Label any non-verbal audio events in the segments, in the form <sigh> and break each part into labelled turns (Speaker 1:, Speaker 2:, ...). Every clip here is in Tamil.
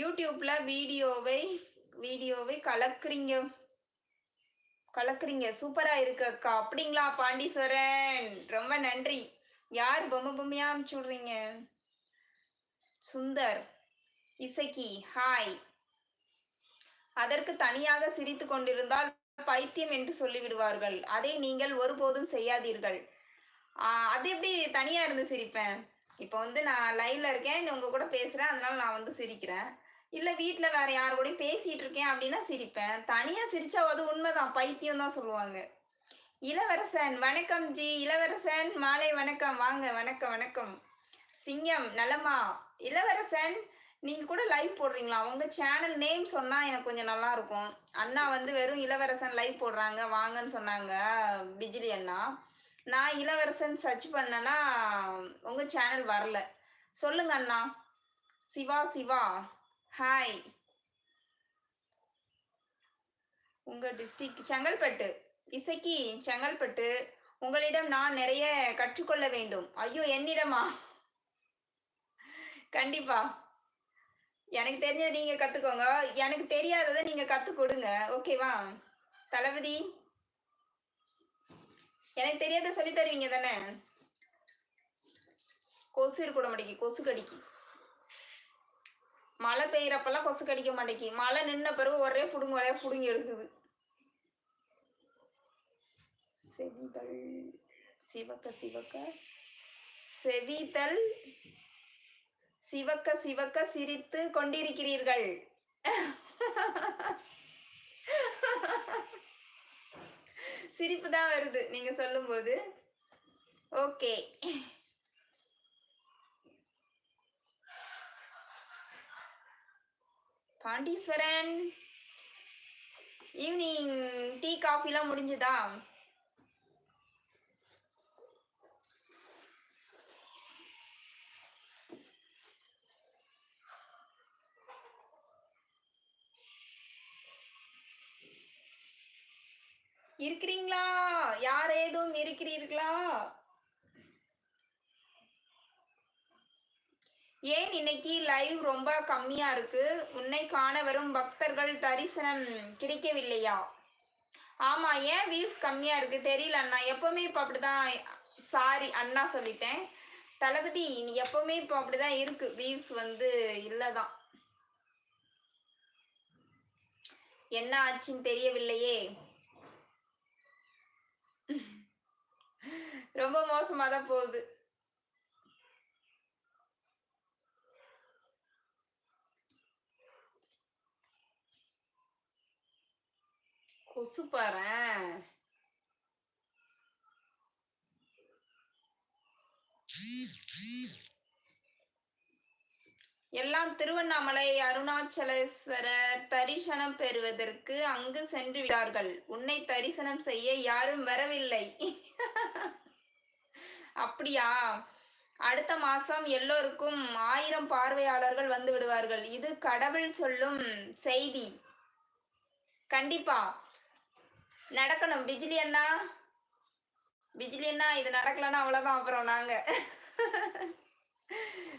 Speaker 1: யூடியூப்ல வீடியோவை வீடியோவை கலக்குறீங்க. கலக்குறீங்க. சூப்பரா இருக்கு அக்கா. அப்படிங்களா பாண்டீஸ்வரன்? ரொம்ப நன்றி. யார் பொம்மை பொம்மையா அனுப்பிச்சு விடுறீங்க? சுந்தர் இசக்கி ஹாய். அதற்கு தனியாக சிரித்து கொண்டிருந்தால் பைத்தியம் என்று சொல்லிவிடுவார்கள். அதை நீங்கள் ஒருபோதும் செய்யாதீர்கள். அது எப்படி தனியா இருந்து சிரிப்பேன்? இப்போ வந்து நான் லைவ்ல இருக்கேன் உங்க கூட பேசுறேன் அதனால நான் வந்து சிரிக்கிறேன். இல்ல வீட்டுல வேற யார் கூடயும் பேசிட்டு இருக்கேன் அப்படின்னா சிரிப்பேன். தனியா சிரிச்சா அது உண்மைதான் பைத்தியம் தான் சொல்லுவாங்க. இளவரசன் வணக்கம் ஜி. இளவரசன் மாலை வணக்கம். வாங்க வணக்கம் வணக்கம். சிங்கம் நலமா? இளவரசன் நீங்க கூட லைவ் போடுறீங்களா? உங்க சேனல் நேம் சொன்னா எனக்கு கொஞ்சம் நல்லா இருக்கும். அண்ணா வந்து வெறும் இளவரசன் லைவ் போடுறாங்க வாங்கன்னு சொன்னாங்க பிஜிலி அண்ணா. நான் இளவரசன் சர்ச் பண்ணேன்னா உங்க சேனல் வரல. சொல்லுங்க அண்ணா. சிவா சிவா. ஹாய் உங்க டிஸ்ட்ரிக்ட் செங்கல்பட்டு. இசைக்கு செங்கல்பட்டு. உங்களிடம் நான் நிறைய கற்றுக்கொள்ள வேண்டும். ஐயோ என்னிடமா? கண்டிப்பா. எனக்கு தெரிஞ்சதை நீங்க கத்துக்கோங்க. எனக்கு தெரியாததை நீங்க கற்றுக் கொடுங்க. ஓகேவா தளபதி. எனக்கு தெரியாத சொல்லி தருவீங்க தானே? கொசு இருக்க மாட்டேங்கி கொசு கடிக்கு. மழை பெய்யறப்பெல்லாம் கொசு கடிக்க மாட்டேங்கி. மழை நின்ன பிறகு ஒரே புடுங்க ஒரே புடுங்கி எடுக்குது. செவிதல் சிவக்க சிவக்க செவிதல் சிவக்க சிவக்க சிரித்து கொண்டிருக்கிறீர்கள். சிரிப்பு தான் வருது நீங்க சொல்லும்போது. ஓகே. பாண்டீஸ்வரன் ஈவினிங் டீ காஃபிலாம் முடிஞ்சுதா? இருக்கிறீங்களா? யார் ஏதும் இருக்கிறீர்களா? ஏன் இன்னைக்கு லைவ் ரொம்ப கம்மியா இருக்கு? உன்னை காண வரும் பக்தர்கள் தரிசனம் கிடைக்கவில்லையா? ஆமா ஏன் வியூஸ் கம்மியா இருக்கு? தெரியல அண்ணா. எப்பவுமே இப்ப அப்படிதான். சாரி அண்ணா சொல்லிட்டேன். தளபதி நீ எப்பவுமே இப்ப அப்படிதான் இருக்கு. வியூஸ் வந்து இல்லதான். என்ன ஆச்சுன்னு தெரியவில்லையே. ரொம்ப மோசமா தான் போகுது. கொசு பாரு எல்லாம் திருவண்ணாமலை அருணாச்சலேஸ்வரர் தரிசனம் பெறுவதற்கு அங்கு சென்று விட்டார்கள். உன்னை தரிசனம் செய்ய யாரும் வரவில்லை. <laughs> அப்படியா? அடுத்த மாசம் எல்லோருக்கும் ஆயிரம் பார்வையாளர்கள் வந்து விடுவார்கள். இது கடவுள் சொல்லும் செய்தி. கண்டிப்பா. நடக்கணும். பிஜிலி அண்ணா? பிஜிலி அண்ணா இது நடக்கலன்னா அவ்வளவுதான். அப்புறம் நாங்க.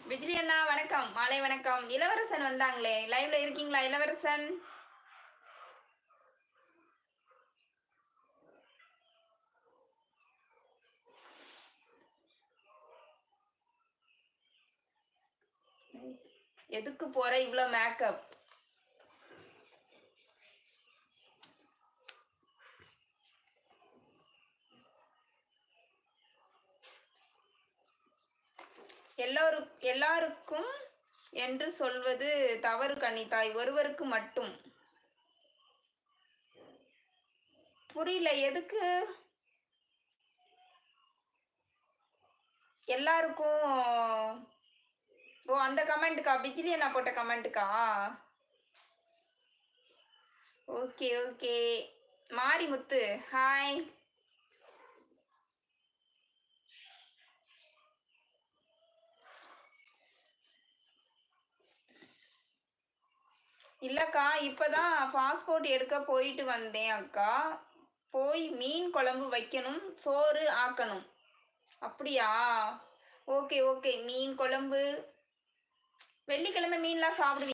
Speaker 1: பிஜிலி அண்ணா வணக்கம். மாலை வணக்கம். இளவரசன் வந்தாங்களே. லைவ்ல இருக்கீங்களா இளவரசன்? எதுக்கு போற இவ்வளோ மேக்கப் எல்லோரும் எல்லாருக்கும் என்று சொல்வது தவறு கன்னித்தாய் ஒருவருக்கு மட்டும். புரியல எதுக்கு? எல்லாருக்கும் ஓ அந்த கமெண்ட்டுக்கா? பிஜிலி அண்ணா போட்ட கமெண்ட்டுக்கா? Okay okay. மாரிமுத்து ஹாய் இல்லக்கா இப்பதான் பாஸ்போர்ட் எடுக்க போயிட்டு வந்தேன் அக்கா. போய் மீன் குழம்பு வைக்கணும் சோறு ஆக்கணும். அப்படியா? Okay okay. மீன் குழம்பு வெள்ளிக்கிழமை மீன்லாம் சாப்பிடுவீங்க?